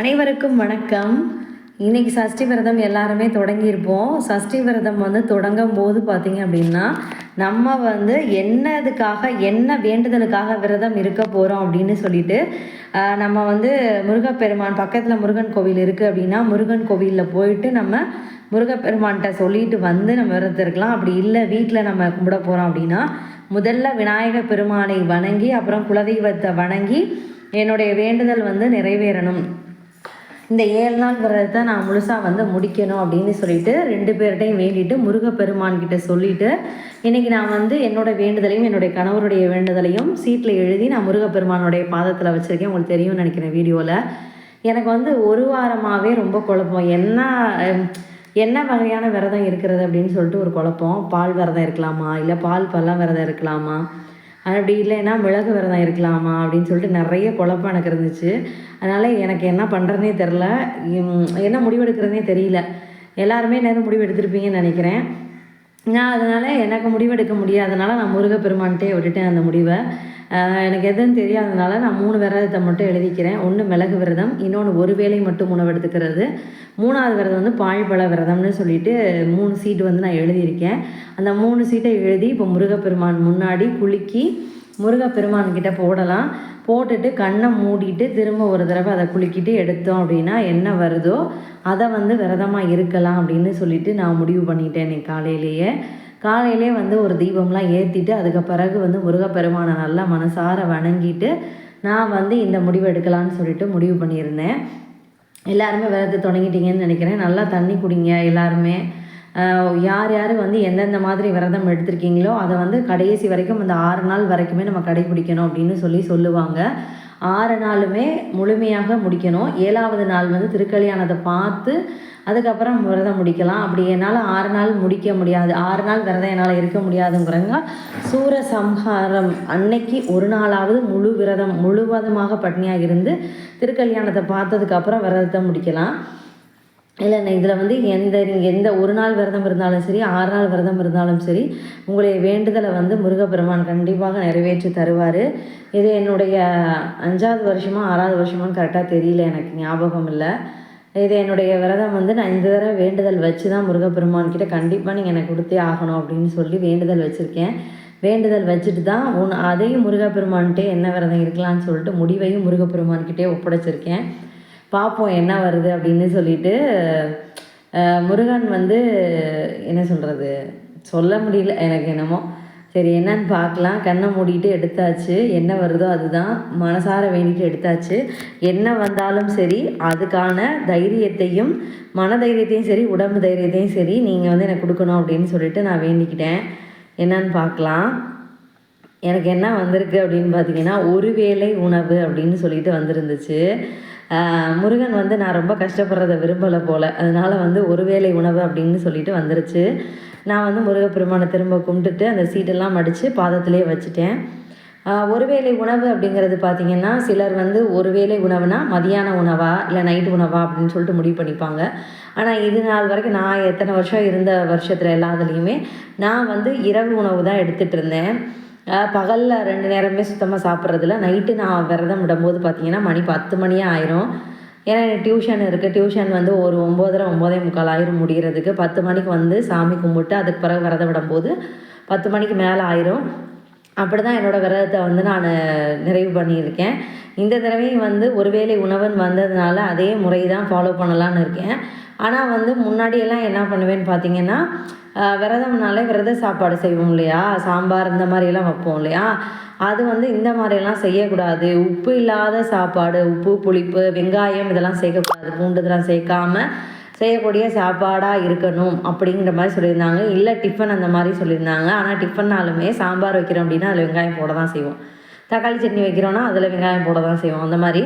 அனைவருக்கும் வணக்கம். இன்னைக்கு சஷ்டி விரதம் எல்லாருமே தொடங்கியிருப்போம். சஷ்டி விரதம் வந்து தொடங்கும் போது பார்த்தீங்க அப்படின்னா நம்ம வந்து என்னதுக்காக என்ன வேண்டுதலுக்காக விரதம் இருக்க போகிறோம் அப்படின்னு சொல்லிட்டு நம்ம வந்து முருகப்பெருமான் பக்கத்தில் முருகன் கோவில் இருக்குது அப்படின்னா முருகன் கோவிலில் போயிட்டு நம்ம முருகப்பெருமான்கிட்ட சொல்லிட்டு வந்து நம்ம விரதம் இருக்கலாம். அப்படி இல்லை வீட்டில் நம்ம கும்பிட போகிறோம் அப்படின்னா முதல்ல விநாயகர் பெருமானை வணங்கி அப்புறம் குலதெய்வத்தை வணங்கி என்னுடைய வேண்டுதல் வந்து நிறைவேறணும். இந்த ஏழு நாள் விரதத்தை நான் முழுசாக வந்து முடிக்கணும் அப்படின்னு சொல்லிட்டு ரெண்டு பேர்கிட்டையும் வேண்டிட்டு முருகப்பெருமான் கிட்ட சொல்லிட்டு இன்னைக்கு நான் வந்து என்னோட வேண்டுதலையும் என்னுடைய கணவருடைய வேண்டுதலையும் சீட்டில் எழுதி நான் முருகப்பெருமானுடைய பாதத்தில் வச்சுருக்கேன். உங்களுக்கு தெரியும்னு நினைக்கிறேன் வீடியோவில் எனக்கு வந்து ஒரு வாரமாகவே ரொம்ப குழப்பம். என்ன என்ன வகையான விரதம் இருக்கிறது அப்படின்னு சொல்லிட்டு ஒரு குழப்பம். பால் விரதம் இருக்கலாமா? இல்லை பால் பழம் விரதம் இருக்கலாமா? அப்படி இல்லைன்னா மிளகு விரதம் இருக்கலாமா அப்படின்னு சொல்லிட்டு நிறைய குழப்பம் எனக்கு இருந்துச்சு. அதனால் எனக்கு என்ன பண்ணுறதுனே தெரில என்ன முடிவெடுக்கிறதுனே தெரியல. எல்லாருமே நேரம் முடிவு எடுத்திருப்பீங்கன்னு நினைக்கிறேன். நான் அதனால் எனக்கு முடிவெடுக்க முடியாதனால நான் முருகப்பெருமான்ட்டே விட்டுட்டேன் அந்த முடிவை. எனக்கு எதுவும் தெரியாதனால நான் மூணு விரதத்தை மட்டும் எழுதிக்கிறேன். ஒன்று மிளகு விரதம் இன்னொன்று ஒரு வேலை மட்டும் உணவு எடுத்துக்கிறது மூணாவது விரதம் வந்து பாழ்பழ விரதம்னு சொல்லிட்டு மூணு சீட்டு வந்து நான் எழுதியிருக்கேன். அந்த மூணு சீட்டை எழுதி இப்போ முருகப்பெருமான் முன்னாடி குலுக்கி முருகப்பெருமான்கிட்ட போடலாம். போட்டுட்டு கண்ணை மூடிட்டு திரும்ப ஒரு தடவை அதை குலுக்கிட்டு எடுத்தோம் அப்படின்னா என்ன வருதோ அதை வந்து விரதமாக இருக்கலாம் அப்படின்னு சொல்லிட்டு நான் முடிவு பண்ணிட்டேன் இன்னைக்கு காலையிலேயே. காலையிலே வந்து ஒரு தீபம்லாம் ஏற்றிட்டு அதுக்கு பிறகு வந்து முருகப்பெருமானை நல்லா மனசார வணங்கிட்டு நான் வந்து இந்த முடிவு எடுக்கலாம்னு சொல்லிட்டு முடிவு பண்ணியிருந்தேன். எல்லாருமே விரதத்தை தொடங்கிட்டீங்கன்னு நினைக்கிறேன். நல்லா தண்ணி குடிங்க எல்லாருமே. யார் யார் வந்து எந்தெந்த மாதிரி விரதம் எடுத்திருக்கீங்களோ அதை வந்து கடைசி வரைக்கும் அந்த ஆறு நாள் வரைக்குமே நம்ம கடைபிடிக்கணும் அப்படின்னு சொல்லி சொல்லுவாங்க. ஆறு நாளுமே முழுமையாக முடிக்கணும். ஏழாவது நாள் வந்து திருக்கல்யாணத்தை பார்த்து அதுக்கப்புறம் விரதம் முடிக்கலாம். அப்படி என்னால் ஆறு நாள் முடிக்க முடியாது. ஆறு நாள் விரதம் என்னால் இருக்க முடியாதுங்கிறங்க சூர சம்ஹாரம் அன்னைக்கு ஒரு நாளாவது முழு விரதம் முழுவதுமாக பட்னியாக இருந்து திருக்கல்யாணத்தை பார்த்ததுக்கப்புறம் விரதத்தை முடிக்கலாம். இல்லைண்ணா இதில் வந்து எந்த நீங்கள் எந்த ஒரு நாள் விரதம் இருந்தாலும் சரி ஆறு நாள் விரதம் இருந்தாலும் சரி உங்களுடைய வேண்டுதலை வந்து முருகப்பெருமான் கண்டிப்பாக நிறைவேற்றி தருவார். இது என்னுடைய அஞ்சாவது வருஷமா ஆறாவது வருஷமான்னு கரெக்டாக தெரியல எனக்கு ஞாபகம் இல்லை. இது என்னுடைய விரதம் வந்து நான் இந்த தடவை வேண்டுதல் வச்சு தான் முருகப்பெருமான் கிட்டே கண்டிப்பாக நீங்கள் எனக்கு கொடுத்தே ஆகணும் அப்படின்னு சொல்லி வேண்டுதல் வச்சுருக்கேன். வேண்டுதல் வச்சுட்டு தான் உன் அதையும் முருகப்பெருமான்கிட்டே என்ன விரதம் இருக்கலாம்னு சொல்லிட்டு முடிவையும் முருகப்பெருமான்கிட்டே ஒப்படைச்சிருக்கேன். பார்ப்போம் என்ன வருது அப்படின்னு சொல்லிட்டு முருகன் வந்து என்ன சொல்கிறது சொல்ல முடியல. எனக்கு என்னமோ. சரி என்னன்னு பார்க்கலாம். கண்ணை மூடிட்டு எடுத்தாச்சு. என்ன வருதோ அதுதான். மனசார வேண்டிட்டு எடுத்தாச்சு. என்ன வந்தாலும் சரி அதுக்கான தைரியத்தையும் மன தைரியத்தையும் சரி உடம்பு தைரியத்தையும் சரி நீங்கள் வந்து எனக்கு கொடுக்கணும் அப்படின்னு சொல்லிட்டு நான் வேண்டிக்கிட்டேன். என்னன்னு பார்க்கலாம். எனக்கு என்ன வந்திருக்கு அப்படின்னு பார்த்தீங்கன்னா ஒரு வேளை உணவு அப்படின்னு சொல்லிட்டு வந்திருந்துச்சு. முருகன் வந்து நான் ரொம்ப கஷ்டப்படுறத விரும்பலை போல். அதனால் வந்து ஒரு வேளை உணவு அப்படின்னு சொல்லிட்டு வந்துருச்சு. நான் வந்து முருகப்பெருமானை திரும்ப கும்பிட்டுட்டு அந்த சீட்டெல்லாம் மடித்து பாதத்திலே வச்சுட்டேன். ஒருவேளை ஒரு வேளை உணவு அப்படிங்கிறது பார்த்திங்கன்னா சிலர் வந்து ஒருவேளை உணவுனா மதியான உணவா இல்லை நைட்டு உணவா அப்படின்னு சொல்லிட்டு முடிவு பண்ணிப்பாங்க. ஆனால் இது நாள் வரைக்கும் நான் எத்தனை வருஷம் இருந்த வருஷத்தில் எல்லாத்துலேயுமே நான் வந்து இரவு உணவு தான் எடுத்துகிட்டு இருந்தேன். பகலில் ரெண்டு நேரமே சுத்தமாக சாப்பிட்றதில்ல. நைட்டு நான் விரதம் விடும்போது பார்த்தீங்கன்னா மணி பத்து மணியே ஆயிரும். ஏன்னா எனக்கு டியூஷன் இருக்குது டியூஷன் வந்து ஒரு ஒம்போதரை ஒம்போதே முக்கால் ஆயிரம் முடிகிறதுக்கு பத்து மணிக்கு வந்து சாமி கும்பிட்டு அதுக்கு பிறகு விரதம் விடும்போது பத்து மணிக்கு மேலே ஆயிரும். அப்படி தான் என்னோடய விரதத்தை வந்து நான் நிறைவு பண்ணியிருக்கேன். இந்த தடவையும் வந்து ஒருவேளை உணவன் வந்ததுனால அதே முறை தான் ஃபாலோ பண்ணலான்னு இருக்கேன். ஆனால் வந்து முன்னாடியெல்லாம் என்ன பண்ணுவேன்னு பார்த்தீங்கன்னா விரதம்னாலே விரத சாப்பாடு செய்வோம் இல்லையா? சாம்பார் இந்த மாதிரியெல்லாம் வைப்போம் இல்லையா? அது வந்து இந்த மாதிரியெல்லாம் செய்யக்கூடாது. உப்பு இல்லாத சாப்பாடு உப்பு புளிப்பு வெங்காயம் இதெல்லாம் சேர்க்கக்கூடாது. பூண்டு இதெல்லாம் சேர்க்காம செய்யக்கூடிய சாப்பாடாக இருக்கணும் அப்படிங்கிற மாதிரி சொல்லியிருந்தாங்க. இல்லை டிஃபன் அந்த மாதிரி சொல்லியிருந்தாங்க. ஆனால் டிஃபன்னாலுமே சாம்பார் வைக்கிறோம் அப்படின்னா அதில் வெங்காயம் போட தான் செய்வோம். தக்காளி சட்னி வைக்கிறோன்னா அதில் வெங்காயம் போட தான் செய்வோம். அந்த மாதிரி.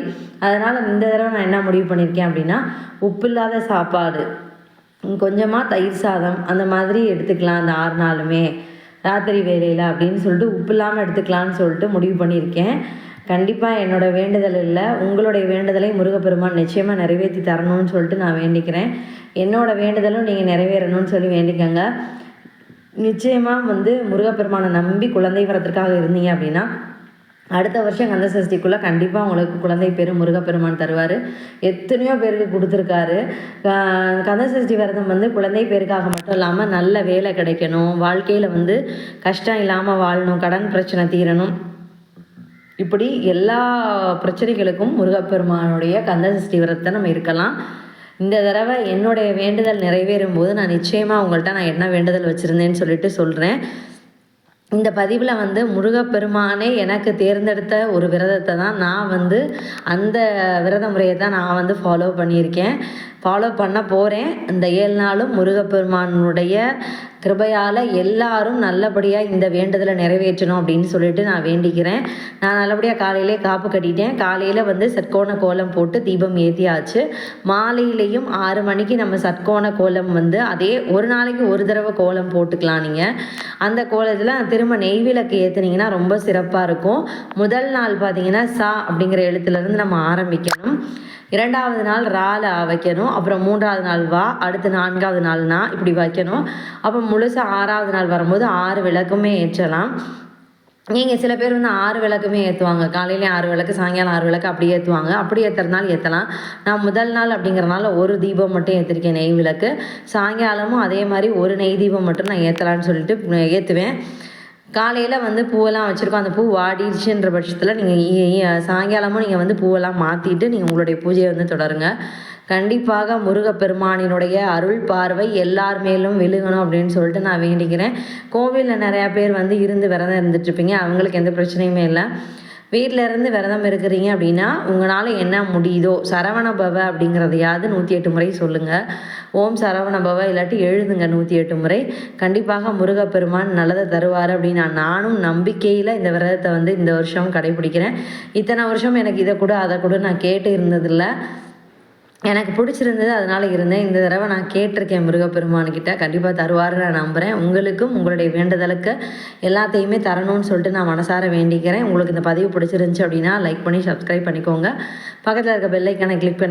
அதனால் இந்த தடவை நான் என்ன முடிவு பண்ணியிருக்கேன் அப்படின்னா உப்பு இல்லாத சாப்பாடு கொஞ்சமாக தயிர் சாதம் அந்த மாதிரி எடுத்துக்கலாம் அந்த ஆறு நாளுமே. ராத்திரி வேலையில் அப்படின்னு சொல்லிட்டு உப்பு இல்லாமல் எடுத்துக்கலான்னு சொல்லிட்டு முடிவு பண்ணியிருக்கேன். கண்டிப்பாக என்னோட வேண்டுதல் இல்லை. உங்களுடைய வேண்டுதலை முருகப்பெருமான் நிச்சயமாக நிறைவேற்றி தரணும்னு சொல்லிட்டு நான் வேண்டிக்கிறேன். என்னோடய வேண்டுதலும் நீங்கள் நிறைவேறணும்னு சொல்லி வேண்டிக்கங்க. நிச்சயமாக வந்து முருகப்பெருமானை நம்பி குழந்தை வரத்திற்காக இருந்தீங்க அப்படின்னா அடுத்த வருஷம் கந்த சஷ்டிக்குள்ளே கண்டிப்பாக உங்களுக்கு குழந்தை பேர் முருகப்பெருமான் தருவார். எத்தனையோ பேருக்கு கொடுத்துருக்காரு. கந்த சஷ்டி விரதம் வந்து குழந்தை பேருக்காக மட்டும் இல்லாமல் நல்ல வேலை கிடைக்கணும். வாழ்க்கையில் வந்து கஷ்டம் இல்லாமல் வாழணும். கடன் பிரச்சனை தீரணும். இப்படி எல்லா பிரச்சனைகளுக்கும் முருகப்பெருமானுடைய கந்தசஷ்டி விரத்தை விரதத்தை நம்ம இருக்கலாம். இந்த தடவை என்னுடைய வேண்டுதல் நிறைவேறும் போது நான் நிச்சயமாக உங்கள்கிட்ட நான் என்ன வேண்டுதல் வச்சுருந்தேன்னு சொல்லிட்டு சொல்கிறேன் இந்த பதிவில் வந்து முருகப்பெருமானே எனக்கு தேர்ந்தெடுத்த ஒரு விரதத்தை தான் நான் வந்து அந்த விரத முறையை தான் நான் வந்து ஃபாலோ பண்ணியிருக்கேன். ஃபாலோ பண்ண போகிறேன் இந்த ஏழு நாளும் முருகப்பெருமானுடைய கிருபையால் எல்லாரும் நல்லபடியாக இந்த வேண்டுதலை நிறைவேற்றணும் அப்படின்னு சொல்லிட்டு நான் வேண்டிக்கிறேன். நான் நல்லபடியாக காலையிலே காப்பு கட்டிட்டேன். காலையில் வந்து சட்கோண கோலம் போட்டு தீபம் ஏற்றியாச்சு மாலையிலையும் ஆறு மணிக்கு நம்ம சட்கோண கோலம் வந்து அதே ஒரு நாளைக்கு ஒரு தடவை கோலம் போட்டுக்கலாம் நீங்கள் அந்த கோலத்தில் திரும்ப நெய் விளக்கு ஏற்றுனீங்கன்னா ரொம்ப சிறப்பாக இருக்கும். முதல் நாள் பார்த்தீங்கன்னா சா அப்படிங்கிற எழுத்துலேருந்து நம்ம ஆரம்பிக்கணும். இரண்டாவது நாள் ரால வைக்கணும் அப்புறம் மூன்றாவது நாள் வா அடுத்து நான்காவது நாள்னா இப்படி வைக்கணும். அப்போ முழுசாக ஆறாவது நாள் வரும்போது ஆறு விளக்குமே ஏற்றலாம். நீங்கள் சில பேர் வந்து ஆறு விளக்குமே ஏற்றுவாங்க காலையிலேயும் ஆறு விளக்கு சாயங்காலம் ஆறு விளக்கு அப்படி ஏற்றுவாங்க அப்படி ஏற்றுறதுனால ஏற்றலாம் நான் முதல் நாள் அப்படிங்கிறனால ஒரு தீபம் மட்டும் ஏற்றிருக்கேன் நெய் விளக்கு. சாயங்காலமும் அதே மாதிரி ஒரு நெய் தீபம் மட்டும் நான் ஏற்றலான்னு சொல்லிட்டு ஏற்றுவேன் காலையில் வந்து பூவெல்லாம் வச்சுருக்கோம். அந்த பூ வாடிடுச்சுன்ற பட்சத்தில் நீங்கள் சாயங்காலமும் நீங்கள் வந்து பூவெல்லாம் மாற்றிட்டு நீங்கள் உங்களுடைய பூஜையை வந்து தொடருங்க. கண்டிப்பாக முருகப்பெருமானினுடைய அருள் பார்வை எல்லார் மேலும் விழுகணும் அப்படின்னு சொல்லிட்டு நான் வேண்டிக்கிறேன். கோவிலில் நிறையா பேர் வந்து இருந்து விரதம் இருந்துட்டுருப்பீங்க அவங்களுக்கு எந்த பிரச்சனையுமே இல்லை. வீட்டில் இருந்து விரதம் இருக்கிறீங்க அப்படின்னா உங்களால் என்ன முடியுதோ சரவண பவ அப்படிங்கிறதையாவது நூற்றி எட்டு முறை சொல்லுங்கள் ஓம் சரவண பவ இல்லாட்டி எழுதுங்க நூற்றி எட்டு முறை. கண்டிப்பாக முருகப்பெருமான் நல்லதை தருவார் அப்படின்னு நான் நானும் நம்பிக்கையில் இந்த விரதத்தை வந்து இந்த வருஷம் கடைபிடிக்கிறேன். இத்தனை வருஷம் எனக்கு இதை கூட அதை கூட நான் கேட்டு இருந்ததில்லை. எனக்கு பிடிச்சிருந்தது அதனால் இருந்தேன். இந்த தடவை நான் கேட்டிருக்கேன் முருகப்பெருமான்கிட்ட. கண்டிப்பாக தருவார் நான் நம்புகிறேன் உங்களுக்கும் உங்களுடைய வேண்டுதலுக்கு எல்லாத்தையுமே தரணும்னு சொல்லிட்டு நான் மனசார வேண்டிக்கிறேன். உங்களுக்கு இந்த பதிவு பிடிச்சிருந்துச்சி அப்படின்னா லைக் பண்ணி சப்ஸ்கிரைப் பண்ணிக்கோங்க. பக்கத்தில் இருக்க பெல்லைக்கான கிளிக் பண்ணி